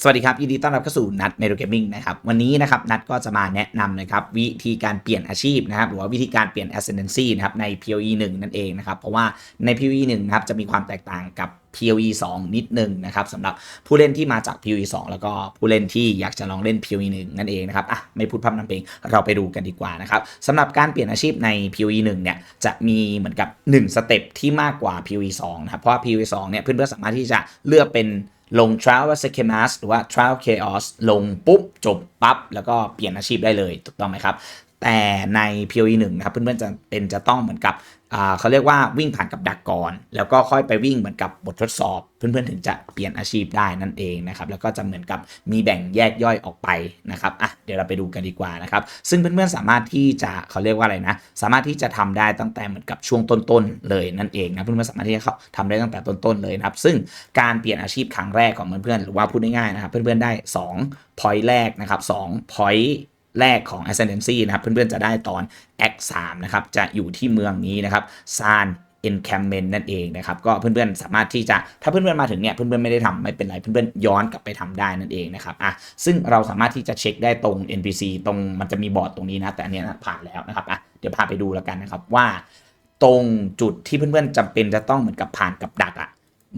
สวัสดีครับยินดีต้อนรับเข้าสู่นัดเมโลเกมมิ่งนะครับวันนี้นะครับนัดก็จะมาแนะนำนะครับวิธีการเปลี่ยนอาชีพนะครับหรือว่าวิธีการเปลี่ยน ascendancy นะครับใน PoE 1นั่นเองนะครับเพราะว่าใน PoE 1นะครับจะมีความแตกต่างกับ PoE 2 นิดนึงนะครับสำหรับผู้เล่นที่มาจาก PoE 2 แล้วก็ผู้เล่นที่อยากจะลองเล่น PoE 1นั่นเองนะครับอะไม่พูดพร่ำนำเพลงเราไปดูกันดีกว่านะครับสำหรับการเปลี่ยนอาชีพใน PoE 1เนี่ยจะมีเหมือนกับ1สเต็ปที่มากกว่า PoE 2นะครับเพราะว่า PoE 2เนี่ยเพื่อนๆสามารถที่จะเลือกเป็น ลง trial s c h e m a s หรือว่า trial chaos ลงปุ๊บจบปั๊บแล้วก็เปลี่ยนอาชีพได้เลยถูกต้องไหมครับ แต่ใน PoE 1นะครับเพื่อนๆจะเป็นจะต้องเหมือนกับเขาเรียกว่าวิ่งผ่านกับดักก่อน แล้วก็ค่อยไปวิ่งเหมือนกับบททดสอบ เพื่อนๆถึงจะเปลี่ยนอาชีพได้นั่นเองนะครับแล้วก็จะเหมือนกับมีแบ่งแยกย่อยออกไปนะครับอะเดี๋ยวเราไปดูกันดีกว่านะครับซึ่งเพื่อนๆสามารถที่จะเขาเรียกว่าอะไรนะ สามารถที่จะทำได้ตั้งแต่เหมือนกับช่วงต้นๆเลยนั่นเองนะเพื่อนๆสามารถที่จะเขาทำได้ตั้งแต่ต้นๆเลยนะครับซึ่งการเปลี่ยนอาชีพครั้งแรกของเพื่อนๆหรือว่าพูดง่ายๆนะครับเพื่อนๆได้2 point แรกนะครับ2 point แรกของ ascendancy นะครับเพื่อนๆจะได้ตอน act 3นะครับจะอยู่ที่เมืองนี้นะครับซาน encampment นั่นเองนะครับก็เพื่อนๆสามารถที่จะถ้าเพื่อนๆมาถึงเนี่ยเพื่อนๆไม่ได้ทำไม่เป็นไรเพื่อนๆย้อนกลับไปทำได้นั่นเองนะครับอะซึ่งเราสามารถที่จะเช็คได้ตรง NPC ตรงมันจะมีบอร์ดตรงนี้นะแต่อันนี้นะผ่านแล้วนะครับอะเดี๋ยวพาไปดูแล้วกันนะครับว่า ตรงจุดที่เพื่อนๆจำเป็นจะต้องเหมือนกับผ่านกับดักอะ่ะ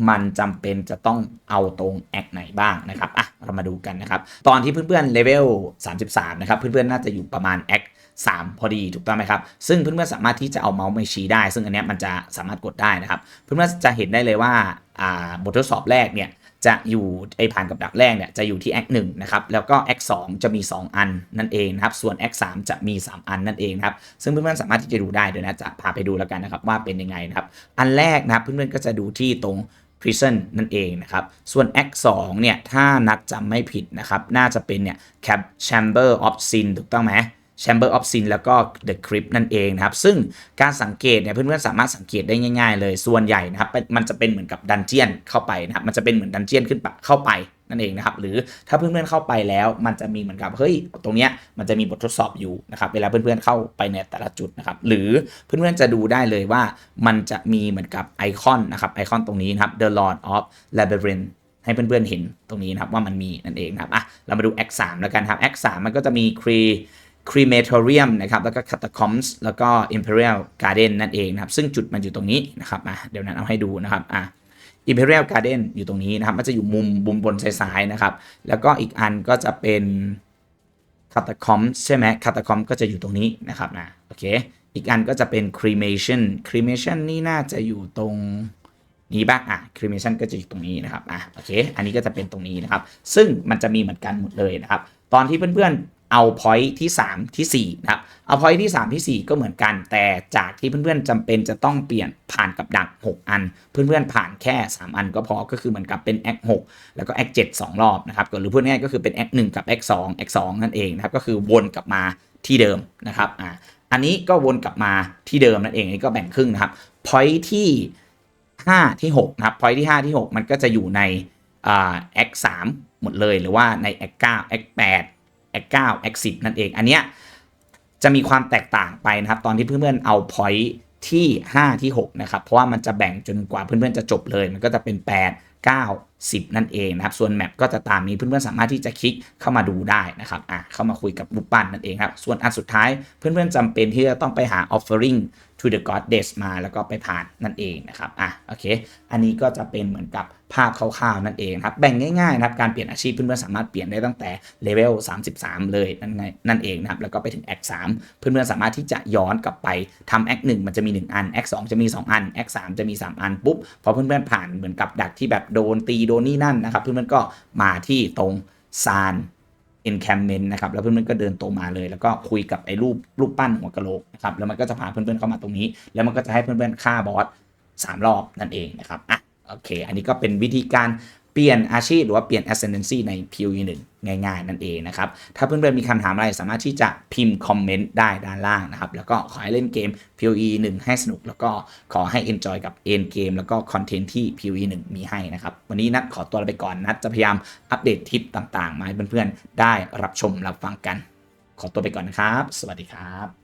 มันจำเป็นจะต้องเอาตรงแอคไหนบ้างนะครับอะเรามาดูกันนะครับ ตอนที่เพื่อนๆเลเวล33 นะครับ เพื่อนๆน่าจะอยู่ประมาณแอค3 พอดีถูกต้องไหมครับ ซึ่งเพื่อนๆสามารถที่จะเอาเมาส์มาชี้ได้ ซึ่งอันนี้มันจะสามารถกดได้นะครับ เพื่อนๆจะเห็นได้เลยว่าอ่าบททดสอบแรกเนี่ยจะอยู่ไอผ่านกับดักแรกเนี่ยจะอยู่ที่ Act 1นะครับแล้วก็ Act 2 จะมี 2 อันนั่นเองนะครับส่วน Act 3 จะมี 3 อันนั่นเองนะครับซึ่งเพื่อนๆสามารถที่จะดูได้เดี๋ยวนะจะพาไปดูแล้วกันนะครับว่าเป็นยังไงนะครับอันแรกนะครับเพื่อนๆก็จะดูที่ตรง prison นั่นเองนะครับ ส่วน Act 2เนี่ย ถ้านัดจำไม่ผิดนะครับ น่าจะเป็นเนี่ย Cap Chamber of Sin ถูกต้องไหม Chamber of Sin แล้วก็ The Crypt นั่นเองนะครับ ซึ่งการสังเกตเนี่ยเพื่อนๆสามารถสังเกตได้ง่าย ๆ เลยส่วนใหญ่นะครับมันจะเป็นเหมือนกับดันเจียนเข้าไปนะครับมันจะเป็นเหมือนดันเจียนขึ้นไปเข้าไป นั่นเองนะครับหรือถ้าเพื่อนๆเข้าไปแล้วมันจะมีเหมือนกับเฮ้ยตรงเนี้ยมันจะมีบททดสอบอยู่นะครับเวลาเพื่อนๆเข้าไปในแต่ละจุดนะครับหรือเพื่อนๆจะดูได้เลยว่ามันจะมีเหมือนกับไอคอนนะครับไอคอนตรงนี้นะครับ The Lord of Labyrinth ให้เพื่อนๆเห็นตรงนี้นะครับว่ามันมีนั่นเองนะครับอะเรามาดู Act 3แล้วกันครับ Act 3มันก็จะมี Cre crematorium นะครับแล้วก็ catacombs แล้วก็ imperial garden นั่นเองนะครับซึ่งจุดมันอยู่ตรงนี้นะครับอะเดี๋ยวนั้นเอาให้ดูนะครับอะ imperial garden อยู่ตรงนี้นะครับ มันจะอยู่มุมบุมบนซ้ายๆนะครับ แล้วก็อีกอันก็จะเป็น catacombs ใช่ไหม catacombs ก็จะอยู่ตรงนี้นะครับนะโอเค อีกอันก็จะเป็น cremation cremation นี่น่าจะอยู่ตรงนี้บ้างอะ cremation ก็จะอยู่ตรงนี้นะครับอะโอเค อันนี้ก็จะเป็นตรงนี้นะครับ ซึ่งมันจะมีเหมือนกันหมดเลยนะครับ ตอนที่เพื่อนๆเอา point ที่ 3 ที่4นะครับเอา point ที่ 3 ที่ 4 ก็เหมือนกัน แต่จากที่เพื่อนๆจำเป็นจะต้องเปลี่ยนผ่านกับดัก 6 อัน เพื่อนๆผ่านแค่ 3 อันก็พอก็คือเหมือนกับเป็น act 6แล้วก็ act 7 2รอบนะครับหรือพูดง่ายก็คือเป็น act 1กับ act 2 act 2นั่นเองนะครับก็คือวนกลับมาที่เดิมนะครับอ่าอันนี้ก็วนกลับมาที่เดิมนั่นเองอันนี้ก็แบ่งครึ่งนะครับ point ที่ 5 ที่6นะครับ point ที่ 5 ที่ 6 มันก็จะอยู่ในอ่า x 3หมดเลยหรือว่าใน x 9 x 8 x 9 x 10นั่นเอง อันเนี้ยจะมีความแตกต่างไปนะครับ ตอนที่เพื่อนๆเอา point ที่ 5 ที่ 6 นะครับ เพราะว่ามันจะแบ่งจนกว่าเพื่อนๆจะจบเลย มันก็จะเป็น 8 9 10นั่นเองนะครับ ส่วนแมปก็จะตามนี้เพื่อนๆสามารถที่จะคลิกเข้ามาดูได้นะครับอะเข้ามาคุยกับรูปปั้นนั่นเองครับ ส่วนอันสุดท้ายเพื่อนๆจำเป็นที่จะต้องไปหา offering to the goddess มาแล้วก็ไปผ่านนั่นเองนะครับอะโอเค อันนี้ก็จะเป็นเหมือนกับภาพคร่าวๆนั่นเองครับแบ่งง่ายๆนะครับการเปลี่ยนอาชีพเพื่อนๆสามารถเปลี่ยนได้ตั้งแต่เลเวล33 เลยนั่นไงนั่นเองนะครับแล้วก็ไปถึง Act 3เพื่อนๆสามารถที่จะย้อนกลับไปทำ Act 1มันจะมี 1 อัน Act 2จะมี 2 อัน Act 3จะมี 3 อันปุ๊บพอเพื่อนๆผ่านเหมือนกับดักที่แบบโดนตีโดนนี่นั่นนะครับ เพื่อนๆก็มาที่ตรงซาน encampment นะครับ แล้วเพื่อนๆก็เดินตรงมาเลย แล้วก็คุยกับไอ้รูปรูปปั้นหัวกะโหลกนะครับ แล้วมันก็จะพาเพื่อนๆเข้ามาตรงนี้ แล้วมันก็จะให้เพื่อนๆฆ่าบอสสามรอบนั่นเองนะครับ อะ โอเค อันนี้ก็เป็นวิธีการ เปลี่ยนอาชีพหรือว่าเปลี่ยน ascendancy ใน PoE 1ง่ายๆ นั่นเองนะครับ ถ้าเพื่อนๆ มีคำถามอะไรสามารถที่จะพิมพ์คอมเมนต์ได้ด้านล่างนะครับ แล้วก็ขอให้เล่นเกม PoE 1 ให้สนุก แล้วก็ขอให้ enjoy กับ end game แล้วก็คอนเทนต์ที่ PoE 1 มีให้นะครับ วันนี้นัดขอตัวไปก่อนนัดจะพยายามอัปเดตทิปต่างๆ มาให้เพื่อนๆ ได้รับชมรับฟังกัน ขอตัวไปก่อนนะครับ สวัสดีครับ